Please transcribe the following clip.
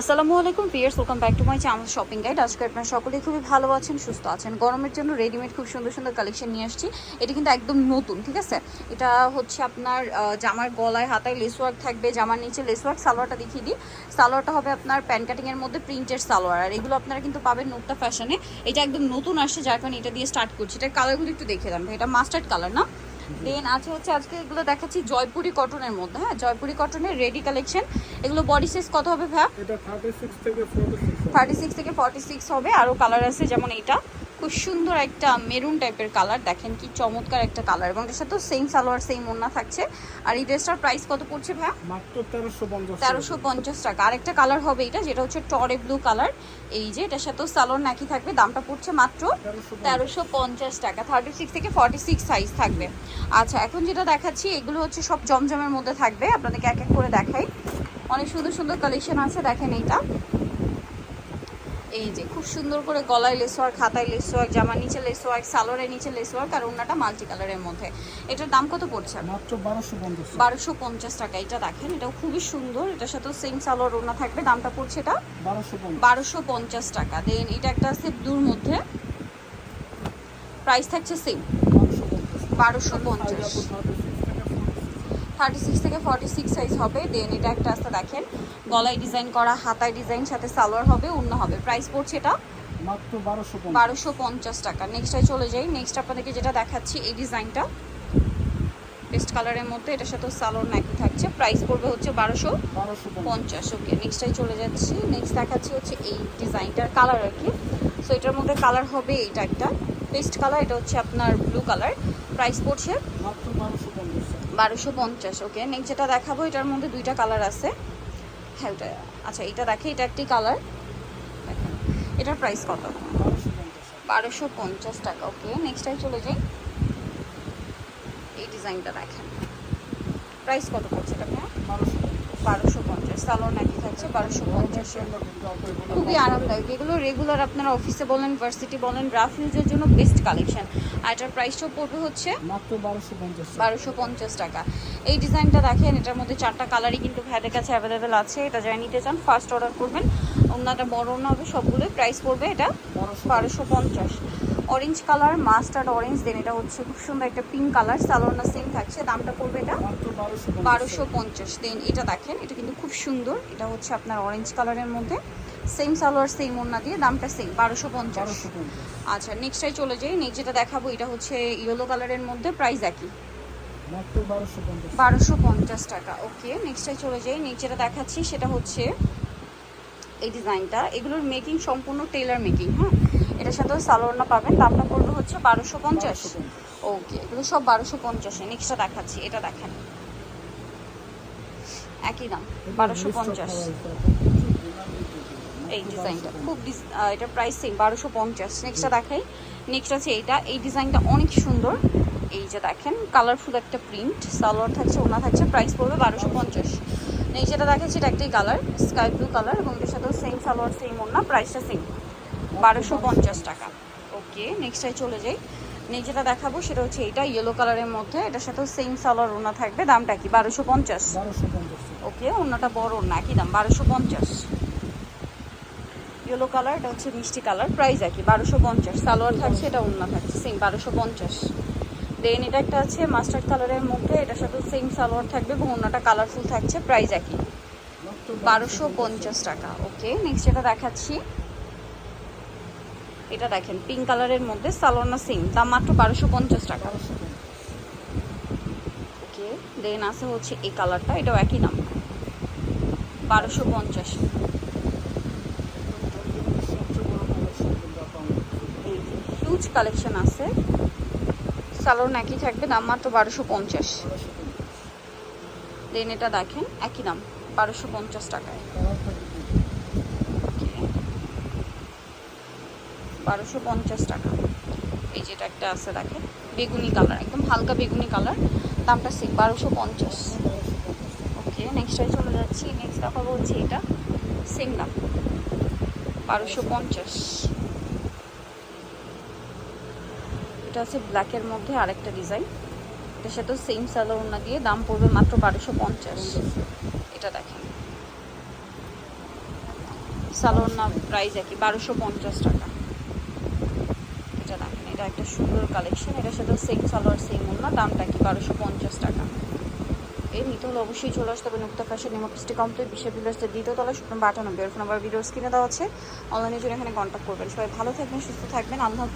আসসালামু আলাইকুম viewers welcome back to my channel shopping guide আজকে আপনারা সকলেই খুবই ভালো আছেন, সুস্থ আছেন। গরমের জন্য রেডিমেড খুব সুন্দর সুন্দর কালেকশন নিয়ে আসছি। এটা কিন্তু একদম নতুন, ঠিক আছে? এটা হচ্ছে আপনার জামার গলায়, হাতায় লেস ওয়ার্ক থাকবে। জামার নিচে লেস ওয়ার্ক সালোয়ারটা দেখিয়ে দিই। সালোয়ারটা হবে আপনার প্যান কাটিংয়ের মধ্যে প্রিন্টের সালোয়ার। আর এগুলো আপনারা কিন্তু পাবেন নোটটা ফ্যাশনে এটা একদম নতুন আসছে, যার কারণে এটা দিয়ে স্টার্ট করছি। এটার কালারগুলো একটু দেখে দেন এটা মাস্টার্ড কালার না? দেন আছে হচ্ছে আজকে এগুলো দেখাচ্ছি জয়পুরি কটনের মধ্যে হ্যাঁ? জয়পুরি কটনের রেডি কালেকশন। এগুলো বডি সাইজ কত হবে ভাইয়া? এটা থার্টি সিক্স থেকে ফোর্টি সিক্স থার্টি সিক্স থেকে ফর্টি সিক্স হবে আরও কালার আছে যেমন এইটা। খুব সুন্দর একটা মেরুন টাইপের কালার। দেখেন কি চমৎকার একটা কালার। এবং এর সাথেও সেম সালোয়ার সেম ওন্না থাকছে। আর এই ড্রেসটার প্রাইস কত পড়ছে ভাইয়া? মাত্র তেরোশো পঞ্চাশ তেরোশো পঞ্চাশ টাকা। আরেকটা কালার হবে এটা যেটা হচ্ছে টরে ব্লু কালার এই যে এটার সাথেও সালোয়ার নাকি থাকবে। দামটা পড়ছে মাত্র তেরোশো তেরোশো পঞ্চাশ টাকা। থার্টি সিক্স থেকে ফর্টি সিক্স সাইজ থাকবে। আচ্ছা এখন যেটা দেখাচ্ছি এগুলো হচ্ছে সব জমজমের মধ্যে থাকবে। আপনাদেরকে এক এক করে দেখাই। অনেক সুন্দর সুন্দর কালেকশন আছে দেখেন এইটা। এই যে খুব সুন্দর করে গলায় লেস ওয়ার্ক হাতায় লেস ওয়ার্ক জামার নিচে লেস ওয়ার্ক সালোয়ারের নিচে লেস ওয়ার্ক আর অন্যটা মাল্টি কালারের মধ্যে। এটার দাম কত পড়ছে মাত্র বারোশো পঞ্চাশ বারোশো পঞ্চাশ টাকা এটা দেখেন এটাও খুবই সুন্দর। এটার সাথে সেম সালোয়ার ওনা থাকবে দামটা পড়ছে এটা? বারোশো পঞ্চাশ। টাকা। দেন এটা একটা আছে ব্লুর মধ্যে। প্রাইস থাকছে সেম বারোশো পঞ্চাশ। থার্টি সিক্স থেকে ফর্টি সিক্স সাইজ হবে। দেন এটা একটা আস্তে দেখেন গলায় ডিজাইন করা হাতায় ডিজাইন সাথে সালোয়ার হবে অন্য হবে। প্রাইস পড়ছে এটা বারোশো পঞ্চাশ। টাকা। নেক্সটে চলে যাই। নেক্সট আপনাদেরকে যেটা দেখাচ্ছি এই ডিজাইনটা পেস্ট কালারের মধ্যে এটার সাথে সালোয়ার নাকি থাকছে। প্রাইস পড়বে হচ্ছে বারোশো পঞ্চাশ। ওকে নেক্সটাই চলে যাচ্ছি। নেক্সট দেখাচ্ছি হচ্ছে এই ডিজাইনটার কালার আর কি। সো এটার মধ্যে কালার হবে এইটা একটা। পেস্ট কালার এটা হচ্ছে আপনার ব্লু কালার প্রাইস পড়ছে বারোশো পঞ্চাশ ওকে নেক্সট যেটা দেখাবো, এটার মধ্যে দুইটা কালার আছে। হ্যাঁ ওটা আচ্ছা এটা দেখে এটা একটি কালার দেখেন, এটার প্রাইস কত? বারোশো পঞ্চাশ টাকা ওকে নেক্সটাই চলে যাই। এই ডিজাইনটা দেখেন। প্রাইস কত পড়ছে এটা বারোশো পঞ্চাশ পঞ্চাশ নাকি থাকছে বারোশো পঞ্চাশে। খুবই আরামদায়ক। এগুলো রেগুলার আপনারা অফিসে বলেন ভার্সিটি বলেন রাফ ইউজের জন্য বেস্ট কালেকশন আর এটার প্রাইসটাও পড়বে হচ্ছে মাত্র বারোশো পঞ্চাশ বারোশো পঞ্চাশ টাকা। এই ডিজাইনটা দেখেন এটার মধ্যে চারটা কালারই কিন্তু ভাইদের কাছে অ্যাভেলেবেল আছে। এটা যারা নিতে চান ফার্স্ট অর্ডার করবেন। ওনাটা বড় না হবে সবগুলোই প্রাইস পড়বে এটা বারোশো পঞ্চাশ। Orange colour mustard orange then এটা হচ্ছে খুব সুন্দর একটা পিঙ্ক কালার সালোয়ার সেম থাকছে দামটা পড়বে এটা বারোশো পঞ্চাশ। দেন এটা দেখেন এটা কিন্তু খুব সুন্দর এটা হচ্ছে আপনার অরেঞ্জ কালারের মধ্যে। সেম সালোয়ার সেম ওড়না দিয়ে দামটা সেম বারোশো পঞ্চাশ। আচ্ছা নেক্সটাই চলে যাই নেক্সট যেটা দেখাবো এটা হচ্ছে ইয়েলো কালারের মধ্যে প্রাইস একই। বারোশো পঞ্চাশ। বারোশো পঞ্চাশ টাকা ওকে নেক্সটাই চলে যাই নেক্সট যেটা দেখাচ্ছি সেটা হচ্ছে এই ডিজাইনটা এগুলোর মেকিং সম্পূর্ণ টেলার মেকিং হ্যাঁ? এটার সাথেও সালোয়ারনা পাবেন। দামটা পড়বে হচ্ছে বারোশো পঞ্চাশ। ওকে এগুলো সব বারোশো পঞ্চাশে। নেক্সটটা দেখাচ্ছি এটা দেখেন। একই দাম বারোশো পঞ্চাশ। এই ডিজাইনটা খুব এটা প্রাইস সেম বারোশো পঞ্চাশ। নেক্সটটা দেখাই। নেক্সট আছে এইটা এই ডিজাইনটা অনেক সুন্দর। এই যে দেখেন কালারফুল একটা প্রিন্ট সালোয়ার থাকছে ওনা থাকছে প্রাইস পড়বে বারোশো পঞ্চাশ। নেক্সট যেটা দেখাচ্ছি এটা একটাই কালার স্কাই ব্লু কালার এবং এটার সাথেও সেম সালোয়ার সেম ওনা প্রাইসটা সেম বারোশো পঞ্চাশ টাকা। ওকে নেক্সটটাই চলে যাই। নেক্সট যেটা দেখাবো সেটা হচ্ছে এইটা ইয়েলো কালারের মধ্যে। এটার সাথেও সেম সালোয়ার ওনা থাকবে। দামটা কি? বারোশো পঞ্চাশ। ওকে অন্যটা বড় না একই দাম বারোশো পঞ্চাশ। ইয়েলো কালার এটা হচ্ছে মিষ্টি কালার প্রাইস একই বারোশো পঞ্চাশ। সালোয়ার থাকছে এটা অন্য থাকছে সেম বারোশো পঞ্চাশ। দেন এটা একটা আছে মাস্টার্ড কালারের মধ্যে এটার সাথে সেম সালোয়ার থাকবে এবং অন্যটা কালারফুল থাকছে প্রাইস একই। বারোশো পঞ্চাশ টাকা। ওকে নেক্সট এটা দেখাচ্ছি এটা দেখেন পিঙ্ক কালারের মধ্যে সালোয়ার সেম দাম মাত্র বারোশো পঞ্চাশ টাকা। ওকে দেন আছে হচ্ছে এই কালারটা এটাও একই দাম। বারোশো পঞ্চাশ। হিউজ কালেকশন আছে। সালোন একই থাকবে, দাম মাত্র বারোশো পঞ্চাশ। দেন এটা দেখেন, একই দাম, বারোশো পঞ্চাশ টাকায়। বারোশো পঞ্চাশ টাকা। এই যেটা একটা আছে, দেখেন, বেগুনি কালার, একদম হালকা বেগুনি কালার, দামটা সেম বারোশো পঞ্চাশ। ওকে নেক্সটটাই চলে যাচ্ছি নেক্সট দেখাবো হচ্ছে এটা সেম দাম, বারোশো পঞ্চাশ। এটা আছে ব্ল্যাকের মধ্যে আরেকটা ডিজাইন এটার সাথেও সেম সালোয়ার ওনা দিয়ে দাম পড়বে মাত্র বারোশো পঞ্চাশ। এটা দেখেন সালোয়ার না প্রাইস একই, বারোশো পঞ্চাশ টাকা। এটা একটা সুন্দর কালেকশন এটার সাথে সেম সালোয়ার সেম না দামটা কি বারোশো পঞ্চাশ টাকা। এই নিতে হলে অবশ্যই চলে আসতে হবে নুক্তা ফ্যাশন নিমপিস্টি কমপ্লিট বিশ্বের বিলাসের দ্বিতীয়তলা শুকনো বাটানো বের ফোন নাম্বার ভিডিওস কিনে দেওয়া আছে। অনলাইনের জন্য এখানে কন্ট্যাক্ট করবেন। সবাই ভালো থাকবেন, সুস্থ থাকবেন। আল্লাহ।